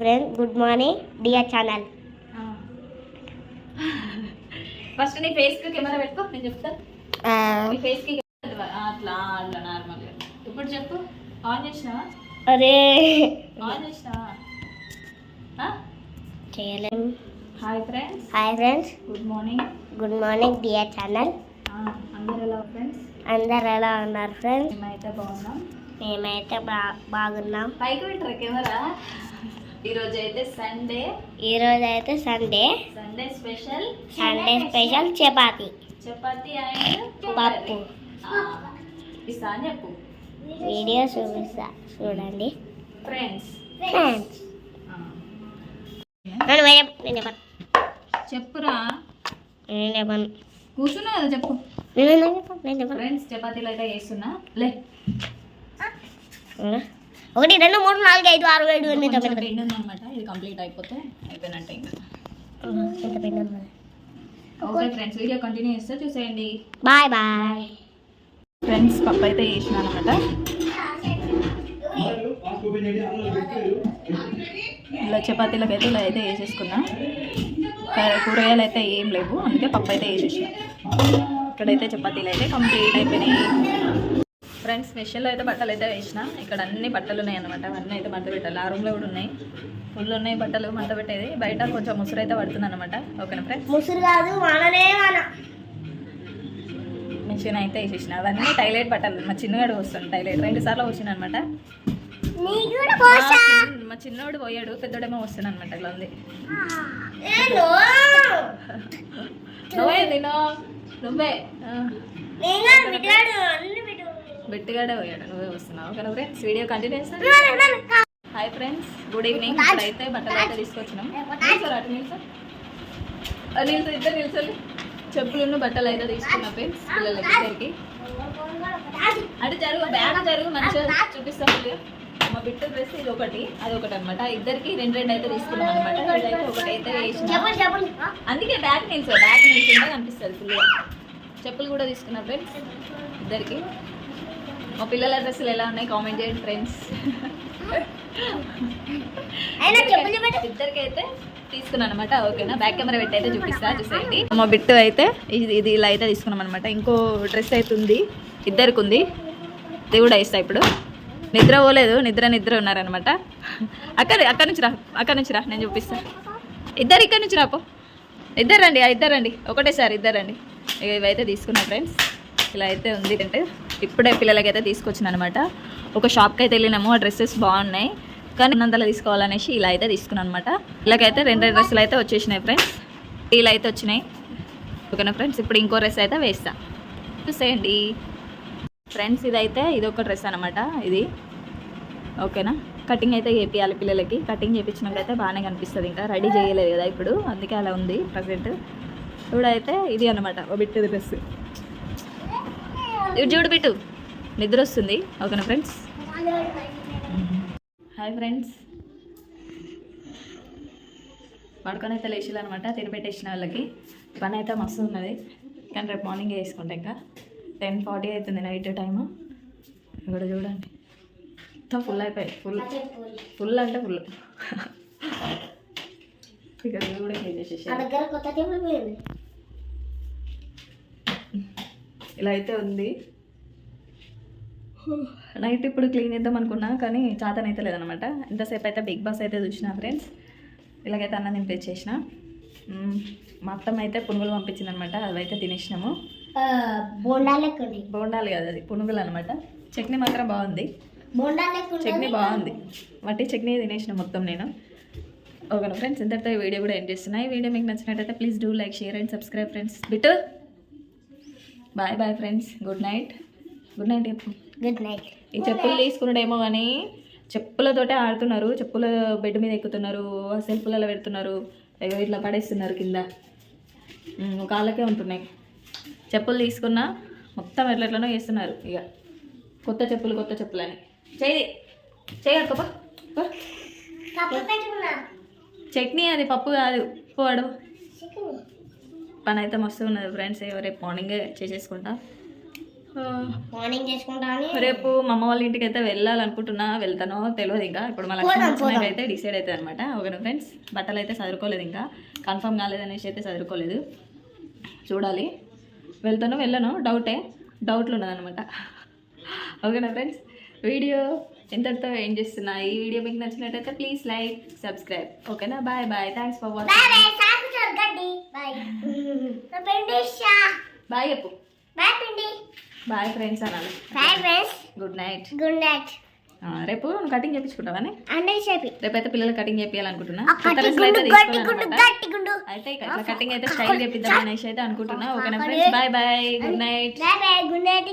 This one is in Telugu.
Friend good morning dear channel first నీ ఫేస్కి కెమెరా పెట్టుకో నేను చెప్తా. నీ ఫేస్కి అట్లా అట్లా నార్మల్ ఇప్పుడు చెప్పు ఆన్ చేసినావా? అరే. ఆన్ చేసినావా? చేయలేం. Hi friends hi friends good morning good morning dear channel అందరు ఎలా ఫ్రెండ్స్ అందరు ఎలా ఉన్నారు ఫ్రెండ్స్ మేమైతే బాగున్నాం. మేమైతే బా బాగున్నాం. పైకి పెట్టరా కెమెరా? ఈరోజు అయితే సండే అయితే Sunday. Sunday special. Sunday special chapati. Chapati and పప్పు. చెప్పు. వీడియో చూపిస్తా. చూడండి. ఫ్రెండ్స్ ఫ్రెండ్స్ నేను వేరే- నేను చెప్పను. చెప్పురా. నేను చెప్పను. కదా చెప్పు. నేను నేను చెప్పను. నేను చెప్పను. ఫ్రెండ్స్ చపాతీలు అయితే చేస్తున్నా. లే? ఒకటి రెండు మూడు నాలుగు ఐదు ఆరు ఏడు ఎనిమిది తొమ్మిది. ఉందన్నమాట. ఇది కంప్లీట్ అయిపోతే అయిపోయినట్టే ఇంకా. ఎంత పిండి ఉంది. ఓకే ఫ్రెండ్స్ వీడియో కంటిన్యూ చేస్తే చూసేయండి. Bye bye. ఫ్రెండ్స్ పప్పు అయితే చేసిన అనమాట ఇలా చపాతీలకు అయితే ఇలా అయితే వేసేసుకున్నా. కూరగాయలు అయితే ఏం లేవు. అందుకే పప్పు అయితే వేసేసిన. ఇక్కడైతే చపాతీలు అయితే కంప్లీట్ అయిపోయినాయి. ఫ్రెండ్స్ స్పెషల్లో అయితే బట్టలు అయితే వేసిన. ఇక్కడ అన్ని బట్టలు ఉన్నాయి అనమాట అవన్నీ అయితే మంట పెట్టాలి. ఆ రూమ్లో కూడా ఉన్నాయి. ఫుల్ ఉన్నాయి బట్టలు మంట పెట్టేది. బయట కొంచెం ముసురు అయితే పడుతుంది అనమాట ఓకేనా ఫ్రెండ్స్ ముసురు కాదు వాననే వాన. మిషన్ అయితే వేసేసిన. అవన్నీ టైలెట్ బట్టలు. మా చిన్నగాడు వస్తుంది టైలెట్ రెండు సార్లు వచ్చిన అనమాట మా చిన్నోడు పోయాడు. పెద్దోడేమో వస్తాడు అనమాట ఇట్లా ఉంది. నువ్వే తినో నువ్వే. అన్ని బెట్టిగాడే పోయాడు. నువ్వే వస్తున్నావు. Okay friends? Video continue hi friends good evening ఇప్పుడైతే బట్టలు అయితే తీసుకొచ్చినాం. నిల్చోరా అటు నిల్చో. ఆ, నిల్చో ఇద్దరు నిల్చోలు చెప్పులు బట్టలు అయితే తీసుకున్నా ఫ్రెండ్స్ పిల్లలకి ఇద్దరికి అంటే జరుగు బ్యాగ్ జరుగు మంచిగా చూపిస్తాం మా బిట్టు డ్రెస్ ఇది ఒకటి అది ఒకటి అనమాట ఇద్దరికి రెండు రెండు అయితే తీసుకున్నాం అనమాట ఇదైతే ఒకటి అయితే వేసిన. అందుకే బ్యాగ్ నిల్చో బ్యాగ్ నిల్చుంటే కనిపిస్తుంది ఫుల్గా చెప్పులు కూడా తీసుకున్నా ఫ్రెండ్స్ ఇద్దరికి. మా పిల్లల డ్రెస్సులు ఎలా ఉన్నాయి? కామెంట్ చేయండి ఫ్రెండ్స్ అయినా చెప్పులు పెట్టు ఇద్దరికి అయితే తీసుకున్నాను అనమాట ఓకేనా? బ్యాక్ కెమెరా పెట్టి అయితే చూపిస్తా చూసేయండి. మా బిట్టు అయితే ఇది ఇది ఇలా అయితే తీసుకున్నాం అనమాట ఇంకో డ్రెస్ అయితే ఉంది. ఇద్దరికి ఉంది ఇది కూడా ఇస్తా ఇప్పుడు. నిద్ర పోలేదు. నిద్ర నిద్ర ఉన్నారనమాట అక్కడ అక్కడ నుంచి రా. అక్కడ నుంచి రా. నేను చూపిస్తా. ఇద్దరు ఇక్కడ నుంచి రాపో ఇద్దరు రండి. ఆ ఇద్దరు రండి. ఒకటేసారి ఇద్దరు రండి. ఇక ఇవైతే తీసుకున్నా ఫ్రెండ్స్ ఇలా అయితే ఉంది. అంటే ఇప్పుడే పిల్లలకి అయితే తీసుకొచ్చిన అనమాట ఒక షాప్కి అయితే వెళ్ళినాము ఆ డ్రెస్సెస్ బాగున్నాయి. కానీ ఉన్నంతలో తీసుకోవాలనేసి ఇలా అయితే తీసుకున్నాను అనమాట ఇలాగైతే రెండు డ్రెస్సులు అయితే వచ్చేసినాయి ఫ్రెండ్స్ ఇలా అయితే వచ్చినాయి. ఓకేనా ఫ్రెండ్స్ ఇప్పుడు ఇంకో డ్రెస్ అయితే వేస్తా. చూసేయండి. ఫ్రెండ్స్ ఇదైతే ఇది ఒక డ్రెస్ అనమాట ఇది. ఓకేనా? కటింగ్ అయితే చేపియాలి పిల్లలకి. కటింగ్ చేయించినాక అయితే బాగానే కనిపిస్తుంది ఇంకా. రెడీ చేయలేదు కదా ఇప్పుడు. అందుకే అలా ఉంది ప్రజెంట్ ఇప్పుడైతే ఇది అనమాట బిట్టు డ్రెస్ ఇటు చూడు బిట్టు నిద్ర వస్తుంది ఓకేనా ఫ్రెండ్స్? Hi friends. పడుకొని అయితే లేచిలు అనమాట తినిపెట్టేసిన వాళ్ళకి. పని అయితే మస్తు ఉన్నది. కానీ రేపు మార్నింగ్ వేసుకుంటా ఇంకా. టెన్ ఫార్టీ అవుతుంది నైట్ టైము. ఇక్కడ చూడండి. మొత్తం ఫుల్ అయిపోయాయి ఫుల్ ఫుల్ అంటే ఫుల్ ఇక్కడ కూడా చేసేసి నా దగ్గర కొత్త టేబుల్ పోయింది ఇలా అయితే ఉంది. నైట్ ఇప్పుడు క్లీన్ చేద్దాం అనుకున్నా కానీ చాతన అయితే లేదనమాట ఇంతసేపు అయితే బిగ్ బాస్ అయితే చూసిన ఫ్రెండ్స్ ఇలాగైతే అన్నం తినిపించేసిన. మ్మ్. మా అత్తమ్మ అయితే పునుగులు పంపించింది అనమాట అవైతే తినేసినాము బోండాలు కాదు అది పునుగులు అనమాట చట్నీ మాత్రం బాగుంది. చట్నీ బాగుంది. వట్టి చట్నీ తినేసిన మొత్తం నేను. ఓకే ఫ్రెండ్స్ ఇంతటితో ఈ వీడియో కూడా ఎండ్ చేస్తున్నా. ఈ వీడియో మీకు నచ్చినట్టయితే please do like share and subscribe friends Bittu! Bye bye friends good night good night చెప్పు గుడ్ నైట్ ఈ చెప్పులు తీసుకున్నాడేమో కానీ చెప్పులతోటే ఆడుతున్నారు. చెప్పుల బెడ్ మీద ఎక్కుతున్నారు. సెల్ఫ్లలో పెడుతున్నారు. ఇట్లా పడేస్తున్నారు కింద. కాళ్ళకే ఉంటున్నాయి. చెప్పులు తీసుకున్నా మొత్తం ఎట్లా ఎట్లనో వేస్తున్నారు ఇక. కొత్త చెప్పులు కొత్త చెప్పులు అని చేయి చట్నీ అది పప్పు కాదు. పోడు పని అయితే మస్తు ఉన్నది ఫ్రెండ్స్ రేపు మార్నింగే చేసేసుకుంటా. మార్నింగ్ చేసుకుంటాను రేపు మా అమ్మ వాళ్ళ ఇంటికి అయితే వెళ్ళాలనుకుంటున్నా. వెళ్తానో తెలియదు ఇంకా. ఇప్పుడు మా పోదాం. అయితే డిసైడ్ అవుతుంది అనమాట ఓకేనా ఫ్రెండ్స్ బట్టలు అయితే చదువుకోలేదు ఇంకా. కన్ఫర్మ్ కాలేదనేసి అయితే చదువుకోలేదు చూడాలి. వెళ్తానో వెళ్ళను డౌటే డౌట్లు ఉన్నదనమాట ఓకేనా ఫ్రెండ్స్ వీడియో ఎంతటితో ఏం చేస్తున్నా? ఈ వీడియో మీకు నచ్చినట్టయితే ప్లీజ్ లైక్ సబ్స్క్రైబ్ ఓకేనా? Bye bye thanks for watching bye చెప్పు. బాయ్ పిండి. బాయ్ ఫ్రెండ్స్ అనాలి. Bye friends. Good night. Good night. రేపు నువ్వు కటింగ్ చేయించుకుంటావానే అంటే చెప్పి. రేపైతే పిల్లలు కటింగ్ చేయాలనుకుంటున్నా అయితే అయితే ఇట్లా కటింగ్ అయితే స్టైల్ చేపిద్దాం అనేసి అయితే అనుకుంటున్నా. ఓకేనా friends? Bye bye. Good night. Bye bye good night